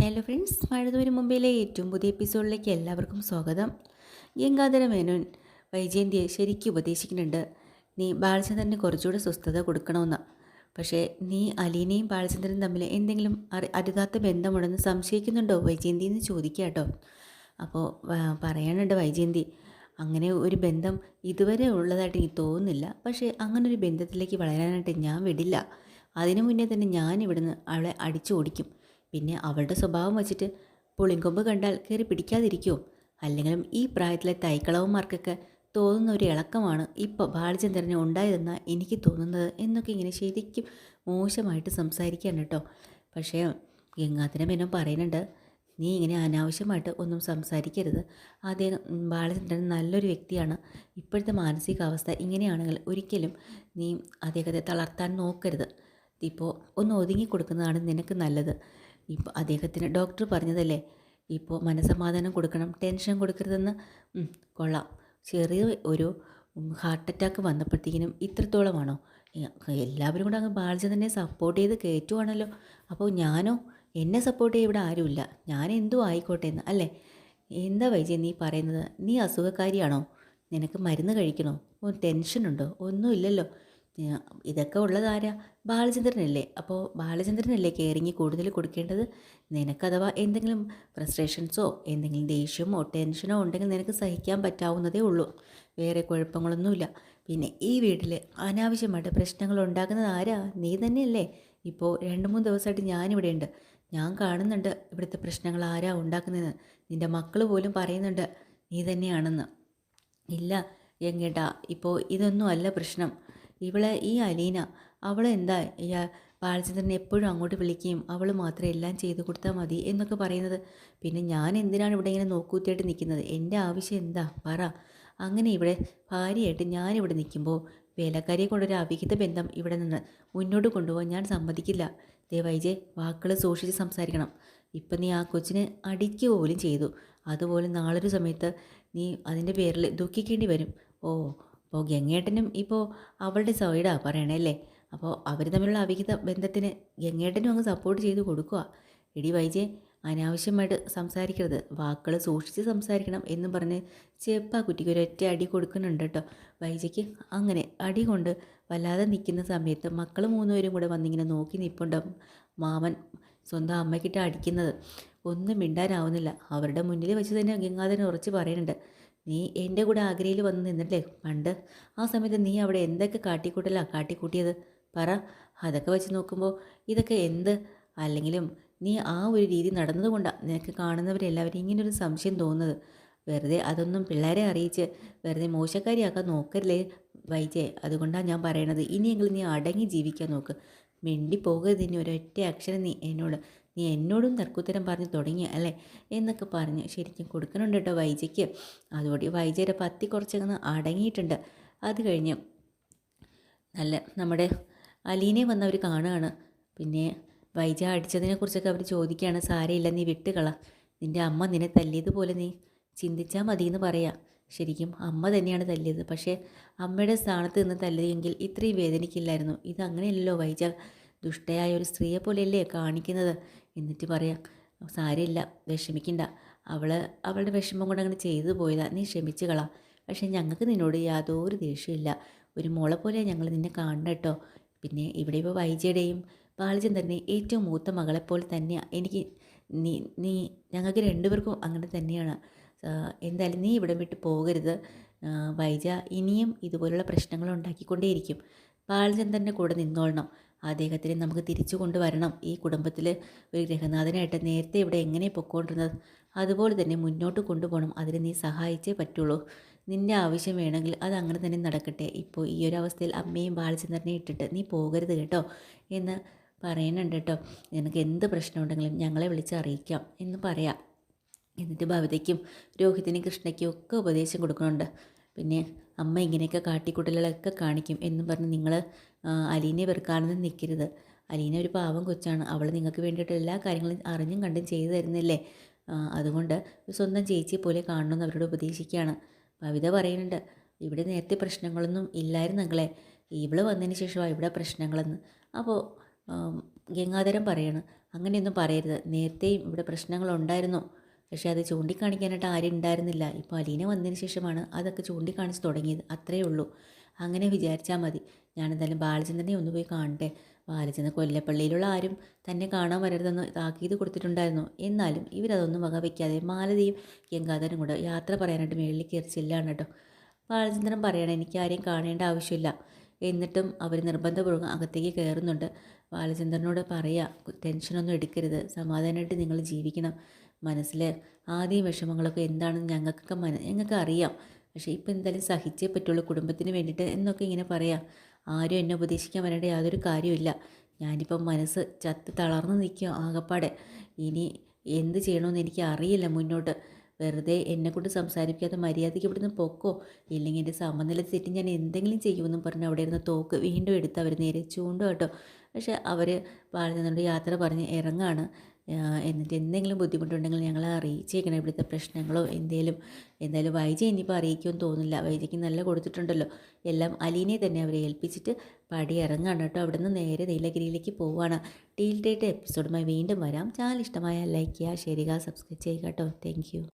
Hello friends മഴതൂര് മുമ്പിലെ ഏറ്റവും പുതിയ എപ്പിസോഡിലേക്ക് എല്ലാവർക്കും സ്വാഗതം. ഗംഗാധര മേനോൻ വൈജയന്തിയെ ശരിക്കും ഉപദേശിക്കുന്നുണ്ട്. നീ ബാലചന്ദ്രന് കുറച്ചുകൂടെ സ്വസ്ഥത കൊടുക്കണമെന്ന്. പക്ഷേ നീ അലീനയും ബാലചന്ദ്രനും തമ്മിൽ എന്തെങ്കിലും അറി അരുതാത്ത ബന്ധമുണ്ടെന്ന് സംശയിക്കുന്നുണ്ടോ വൈജയന്തി എന്ന് ചോദിക്കുക കേട്ടോ. അപ്പോൾ പറയാനുണ്ട് വൈജയന്തി. അങ്ങനെ ഒരു ബന്ധം ഇതുവരെ ഉള്ളതായിട്ട് എനിക്ക് തോന്നുന്നില്ല. പക്ഷേ അങ്ങനെ ഒരു ബന്ധത്തിലേക്ക് വളരാനായിട്ട് ഞാൻ വിടില്ല. അതിനു മുന്നേ തന്നെ ഞാൻ ഇവിടുന്ന് അവളെ അടിച്ചോടിക്കും. പിന്നെ അവളുടെ സ്വഭാവം വെച്ചിട്ട് പുളിങ്കൊമ്പ് കണ്ടാൽ കയറി പിടിക്കാതിരിക്കുമോ അല്ലെങ്കിലും ഈ പ്രായത്തിലെ തൈക്കളവന്മാർക്കൊക്കെ തോന്നുന്ന ഒരു ഇളക്കമാണ് ഇപ്പോൾ ബാലചന്ദ്രന് ഉണ്ടായതെന്നാണ് എനിക്ക് തോന്നുന്നത് എന്നൊക്കെ ഇങ്ങനെ ശരിക്കും മോശമായിട്ട് സംസാരിക്കുകയാണ് കേട്ടോ. പക്ഷേ ഗംഗാധരം എന്നും പറയുന്നുണ്ട് നീ ഇങ്ങനെ അനാവശ്യമായിട്ട് ഒന്നും സംസാരിക്കരുത്. അദ്ദേഹം ബാലചന്ദ്രൻ നല്ലൊരു വ്യക്തിയാണ്. ഇപ്പോഴത്തെ മാനസികാവസ്ഥ ഇങ്ങനെയാണെങ്കിൽ ഒരിക്കലും നീ അദ്ദേഹത്തെ തളർത്താൻ നോക്കരുത്. ഇപ്പോൾ ഒന്ന് ഒതുങ്ങി കൊടുക്കുന്നതാണ് നിനക്ക് നല്ലത്. ഇപ്പോൾ അദ്ദേഹത്തിന് ഡോക്ടർ പറഞ്ഞതല്ലേ ഇപ്പോൾ മനസമാധാനം കൊടുക്കണം ടെൻഷൻ കൊടുക്കരുതെന്ന്. കൊള്ളാം. ചെറിയ ഒരു ഹാർട്ട് അറ്റാക്ക് വന്നപ്പോഴത്തേക്കിനും ഇത്രത്തോളമാണോ? എല്ലാവരും കൂടെ അങ്ങ് ബാലചന്ദ്രനെ സപ്പോർട്ട് ചെയ്ത് കയറ്റുവാണല്ലോ. അപ്പോൾ ഞാനോ? എന്നെ സപ്പോർട്ട് ചെയ്യാൻ ഇവിടെ ആരുമില്ല. ഞാൻ എന്തോ ആയിക്കോട്ടെ എന്ന് അല്ലേ? എന്താ വൈജയ നീ പറയുന്നത്? നീ അസുഖക്കാരിയാണോ? നിനക്ക് മരുന്ന് കഴിക്കണോ? ടെൻഷനുണ്ടോ? ഒന്നുമില്ലല്ലോ. ഇതൊക്കെ ഉള്ളതാരാ ബാലചന്ദ്രനല്ലേ. അപ്പോൾ ബാലചന്ദ്രനല്ലേ കെയറിങ് കൂടുതൽ കൊടുക്കേണ്ടത്? നിനക്കഥവാ എന്തെങ്കിലും ഫ്രസ്ട്രേഷൻസോ എന്തെങ്കിലും ദേഷ്യമോ ടെൻഷനോ ഉണ്ടെങ്കിൽ നിനക്ക് സഹിക്കാൻ പറ്റാവുന്നതേ ഉള്ളൂ. വേറെ കുഴപ്പങ്ങളൊന്നുമില്ല. പിന്നെ ഈ വീട്ടിൽ അനാവശ്യമായിട്ട് പ്രശ്നങ്ങൾ ഉണ്ടാക്കുന്നത് ആരാ? നീ തന്നെയല്ലേ. ഇപ്പോൾ രണ്ട് മൂന്ന് ദിവസമായിട്ട് ഞാനിവിടെ ഉണ്ട്. ഞാൻ കാണുന്നുണ്ട് ഇവിടുത്തെ പ്രശ്നങ്ങൾ ആരാ ഉണ്ടാക്കുന്നതെന്ന്. നിന്റെ മക്കൾ പോലും പറയുന്നുണ്ട് നീ തന്നെയാണെന്ന്. ഇല്ല എങ്ങേട്ടാ? ഇപ്പോൾ ഇതൊന്നും അല്ല പ്രശ്നം. ഇവളെ ഈ അലീന അവൾ എന്താ? ബാലചന്ദ്രനെ എപ്പോഴും അങ്ങോട്ട് വിളിക്കുകയും അവൾ മാത്രം എല്ലാം ചെയ്തു കൊടുത്താൽ മതി എന്നൊക്കെ പറയുന്നത്. പിന്നെ ഞാൻ എന്തിനാണ് ഇവിടെ ഇങ്ങനെ നോക്കൂത്തിയായിട്ട് നിൽക്കുന്നത്? എന്റെ ആവശ്യം എന്താ? പറ. അങ്ങനെ ഇവിടെ ഭാര്യയായിട്ട് ഞാനിവിടെ നിൽക്കുമ്പോൾ വേലക്കാരിയെ കൊണ്ടൊരു അവിഹിത ബന്ധം ഇവിടെ നിന്ന് മുന്നോട്ട് കൊണ്ടുപോകാൻ ഞാൻ സമ്മതിക്കില്ല. ദേ വൈജയ് വാക്കുകൾ സൂക്ഷിച്ച് സംസാരിക്കണം. ഇപ്പം നീ ആ കൊച്ചിനെ അടിക്കുക പോലും ചെയ്തു. അതുപോലെ നാളൊരു സമയത്ത് നീ അതിന്റെ പേരിൽ ദുഃഖിക്കേണ്ടി വരും. ഓ അപ്പോൾ ഗംഗേട്ടനും ഇപ്പോൾ അവളുടെ സൈഡാണ് പറയണല്ലേ അപ്പോൾ അവർ തമ്മിലുള്ള അവിഹിത ബന്ധത്തിന് ഗംഗേട്ടനും അങ്ങ് സപ്പോർട്ട് ചെയ്ത് കൊടുക്കുക എടി വൈജെ അനാവശ്യമായിട്ട് സംസാരിക്കരുത്. വാക്കുകൾ സൂക്ഷിച്ച് സംസാരിക്കണം എന്നും പറഞ്ഞ് ചെപ്പ കുട്ടിക്ക് ഒരൊറ്റ അടി കൊടുക്കുന്നുണ്ട് കേട്ടോ. വൈജയ്ക്ക് അങ്ങനെ അടി കൊണ്ട് വല്ലാതെ നിൽക്കുന്ന സമയത്ത് മക്കൾ മൂന്നുപേരും കൂടെ വന്നിങ്ങനെ നോക്കി നിൽപ്പുണ്ടാവും മാമൻ സ്വന്തം അമ്മയ്ക്കിട്ട് അടിക്കുന്നത്. ഒന്നും മിണ്ടാനാവുന്നില്ല. അവരുടെ മുന്നിൽ വെച്ച് തന്നെ ഗംഗാധരൻ ഉറച്ച് പറയുന്നുണ്ട്. നീ എന്റെ കൂടെ ആഗ്രയിൽ വന്ന് നിന്നല്ലേ പണ്ട് ആ സമയത്ത് നീ അവിടെ എന്തൊക്കെ കാട്ടിക്കൂട്ടലാണ് കാട്ടിക്കൂട്ടിയത്? പറ. അതൊക്കെ വെച്ച് നോക്കുമ്പോൾ ഇതൊക്കെ എന്ത്? അല്ലെങ്കിലും നീ ആ ഒരു രീതി നടന്നതുകൊണ്ടാണ് നിനക്ക് കാണുന്നവരെല്ലാവരും ഇങ്ങനൊരു സംശയം തോന്നുന്നത്. വെറുതെ അതൊന്നും പിള്ളേരെ അറിയിച്ച് വെറുതെ മോശക്കാരിയാക്കാൻ നോക്കരുതേ വൈജയെ അതുകൊണ്ടാണ് ഞാൻ പറയണത്. ഇനിയെങ്കിലും നീ അടങ്ങി ജീവിക്കാൻ നോക്ക്. മിണ്ടി പോകരുത് ഇനി ഒരൊറ്റ അക്ഷരം നീ എന്നോട്. നീ എന്നോടും തർക്കുത്തരം പറഞ്ഞ് തുടങ്ങി അല്ലേ? എന്നൊക്കെ പറഞ്ഞ് ശരിക്കും കൊടുക്കുന്നുണ്ട് കേട്ടോ വൈജയ്ക്ക് അതുകൊണ്ട് വൈജയുടെ പത്തി കുറച്ചങ്ങ് അടങ്ങിയിട്ടുണ്ട്. അത് കഴിഞ്ഞ് നല്ല നമ്മുടെ അലീനെ വന്നവർ കാണുകയാണ്. പിന്നെ വൈജ അടിച്ചതിനെക്കുറിച്ചൊക്കെ അവർ ചോദിക്കുകയാണ്. സാരയില്ല നീ വിട്ടുകള. നിന്റെ അമ്മ നിന്നെ തല്ലിയതുപോലെ നീ ചിന്തിച്ചാൽ മതി എന്ന് പറയാം. ശരിക്കും അമ്മ തന്നെയാണ് തല്ലിയത്. പക്ഷേ അമ്മയുടെ സ്ഥാനത്ത് നിന്ന് തല്ലിയെങ്കിൽ ഇത്രയും വേദനിക്കില്ലായിരുന്നു. ഇതങ്ങനെയല്ലല്ലോ വൈജ. ദുഷ്ടയായ ഒരു സ്ത്രീയെ പോലെയല്ലേ കാണിക്കുന്നത്? എന്നിട്ട് പറയാം സാരമില്ല വിഷമിക്കണ്ട. അവൾ അവളുടെ വിഷമം കൊണ്ട് അങ്ങനെ ചെയ്തു പോയതാ. നീ ക്ഷമിച്ചു കളാം. പക്ഷേ ഞങ്ങൾക്ക് നിന്നോട് യാതൊരു ദേഷ്യമില്ല ഒരു മോളെ പോലെ ഞങ്ങൾ നിന്നെ കാണണം കേട്ടോ പിന്നെ ഇവിടെ ഇപ്പോൾ വൈജയുടെയും ബാലചന്ദ്രന്റെ ഏറ്റവും മൂത്ത മകളെപ്പോലെ തന്നെയാണ് എനിക്ക് നീ നീ ഞങ്ങൾക്ക് രണ്ടുപേർക്കും അങ്ങനെ തന്നെയാണ്. എന്തായാലും നീ ഇവിടെ വിട്ട് പോകരുത്. വൈജ ഇനിയും ഇതുപോലുള്ള പ്രശ്നങ്ങൾ ഉണ്ടാക്കിക്കൊണ്ടേയിരിക്കും. ബാലചന്ദ്രന്റെ കൂടെ നിന്നോളണം. അദ്ദേഹത്തിനെ നമുക്ക് തിരിച്ചു കൊണ്ടുവരണം. ഈ കുടുംബത്തിൽ ഒരു ഗ്രഹനാഥനായിട്ട് നേരത്തെ ഇവിടെ എങ്ങനെ പൊക്കോണ്ടിരുന്നത്? അതുപോലെ തന്നെ മുന്നോട്ട് കൊണ്ടുപോകണം. അതിന് നീ സഹായിച്ചേ പറ്റുള്ളൂ. നിന്റെ ആവശ്യം വേണമെങ്കിൽ അത് അങ്ങനെ തന്നെ നടക്കട്ടെ. ഇപ്പോൾ ഈ ഒരു അവസ്ഥയിൽ അമ്മയും ബാലചന്ദ്രനെ ഇട്ടിട്ട് നീ പോകരുത് കേട്ടോ എന്ന് പറയുന്നുണ്ട് കേട്ടോ. നിനക്ക് എന്ത് പ്രശ്നമുണ്ടെങ്കിലും ഞങ്ങളെ വിളിച്ച് അറിയിക്കാം എന്ന് പറയാം. എന്നിട്ട് ഭവതയ്ക്കും രോഹിതിനും കൃഷ്ണയ്ക്കും ഒക്കെ ഉപദേശം കൊടുക്കുന്നുണ്ട്. പിന്നെ അമ്മ ഇങ്ങനെയൊക്കെ കാട്ടിക്കൂട്ടലുകളൊക്കെ കാണിക്കും എന്നും പറഞ്ഞ് നിങ്ങൾ അലീനെ വെറുക്കാണെന്ന് നിൽക്കരുത് അലീന ഒരു പാവം കൊച്ചാണ്. അവൾ നിങ്ങൾക്ക് വേണ്ടിയിട്ട് എല്ലാ കാര്യങ്ങളും അറിഞ്ഞും കണ്ടും ചെയ്തു തരുന്നില്ലേ? അതുകൊണ്ട് സ്വന്തം ചേച്ചിയെ പോലെ കാണണമെന്ന് അവരോട് ഉപദേശിക്കുകയാണ്. ഭവിത പറയുന്നുണ്ട് ഇവിടെ നേരത്തെ പ്രശ്നങ്ങളൊന്നും ഇല്ലായിരുന്നു അങ്ങളെ ഇവൾ വന്നതിന് ശേഷമാണ് ഇവിടെ പ്രശ്നങ്ങളെന്ന്. അപ്പോൾ ഗംഗാധരൻ പറയാണ് അങ്ങനെയൊന്നും പറയരുത്. നേരത്തെയും ഇവിടെ പ്രശ്നങ്ങളുണ്ടായിരുന്നു. പക്ഷേ അത് ചൂണ്ടിക്കാണിക്കാനായിട്ട് ആരും ഉണ്ടായിരുന്നില്ല. ഇപ്പോൾ അലീന വന്നതിന് ശേഷമാണ് അതൊക്കെ ചൂണ്ടിക്കാണിച്ച് തുടങ്ങിയത്. അത്രയേ ഉള്ളൂ. അങ്ങനെ വിചാരിച്ചാൽ മതി. ഞാനെന്തായാലും ബാലചന്ദ്രനെ ഒന്ന് പോയി കാണട്ടെ. ബാലചന്ദ്രൻ കൊല്ലപ്പള്ളിയിലുള്ള ആരും തന്നെ കാണാൻ വരരുതെന്ന് താക്കീത് കൊടുത്തിട്ടുണ്ടായിരുന്നു. എന്നാലും ഇവരതൊന്നും വക വയ്ക്കാതെ മാലതിയും ഗംഗാധരനും കൂടെ യാത്ര പറയാനായിട്ട് മേളിൽ കയറി ചെല്ലാണ് കേട്ടോ. ബാലചന്ദ്രൻ പറയണം എനിക്ക് ആരെയും കാണേണ്ട ആവശ്യമില്ല. എന്നിട്ടും അവർ നിർബന്ധപൂർവം അകത്തേക്ക് കയറുന്നുണ്ട്. ബാലചന്ദ്രനോട് പറയുക ടെൻഷനൊന്നും എടുക്കരുത്. സമാധാനമായിട്ട് നിങ്ങൾ ജീവിക്കണം. മനസ്സിൽ ആദ്യം വിഷമങ്ങളൊക്കെ എന്താണെന്ന് ഞങ്ങൾക്കൊക്കെ മന ഞങ്ങൾക്ക് അറിയാം. പക്ഷേ ഇപ്പം എന്തായാലും സഹിച്ചേ പറ്റുള്ളൂ. കുടുംബത്തിന് വേണ്ടിയിട്ട് എന്നൊക്കെ ഇങ്ങനെ പറയാം. ആരും എന്നെ ഉപദേശിക്കാൻ വരേണ്ട യാതൊരു കാര്യമില്ല ഞാനിപ്പം മനസ്സ് ചത്ത് തളർന്നു നിൽക്കുക ആകപ്പാടെ. ഇനി എന്ത് ചെയ്യണമെന്ന് എനിക്ക് അറിയില്ല മുന്നോട്ട്. വെറുതെ എന്നെക്കൊണ്ട് സംസാരിക്കാതെ മര്യാദയ്ക്ക് ഇവിടുന്ന് പൊക്കോ? ഇല്ലെങ്കിൽ എന്റെ സമനില തെറ്റി ഞാൻ എന്തെങ്കിലും ചെയ്യുമെന്നും പറഞ്ഞ് അവിടെ ഇരുന്ന് തോക്ക് വീണ്ടും എടുത്ത് അവർ നേരെ ചൂണ്ടു കേട്ടോ. പക്ഷേ അവർ ബാലചന്ദ്രനോട് യാത്ര പറഞ്ഞ് ഇറങ്ങാണ്. എന്നിട്ട് എന്തെങ്കിലും ബുദ്ധിമുട്ടുണ്ടെങ്കിൽ ഞങ്ങളെ അറിയിച്ചേക്കണം ഇവിടുത്തെ പ്രശ്നങ്ങളോ എന്തേലും. എന്തായാലും വൈജ ഇനിയിപ്പോൾ അറിയിക്കുമെന്ന് തോന്നുന്നില്ല. വൈജയ്ക്ക് നല്ല കൊടുത്തിട്ടുണ്ടല്ലോ. എല്ലാം അലീനെ തന്നെ അവരെ ഏൽപ്പിച്ചിട്ട് പടി ഇറങ്ങാണ് കേട്ടോ. അവിടെ നിന്ന് നേരെ നീലഗിരിയിലേക്ക് പോവുകയാണ് ടീൽ ഡേറ്റ് എപ്പിസോഡുമായി വീണ്ടും വരാം. ചാനൽ ഇഷ്ടമായ ലൈക്ക് ചെയ്യുക ഷെയർ ചെയ്യുക സബ്സ്ക്രൈബ് ചെയ്യുക കേട്ടോ. താങ്ക്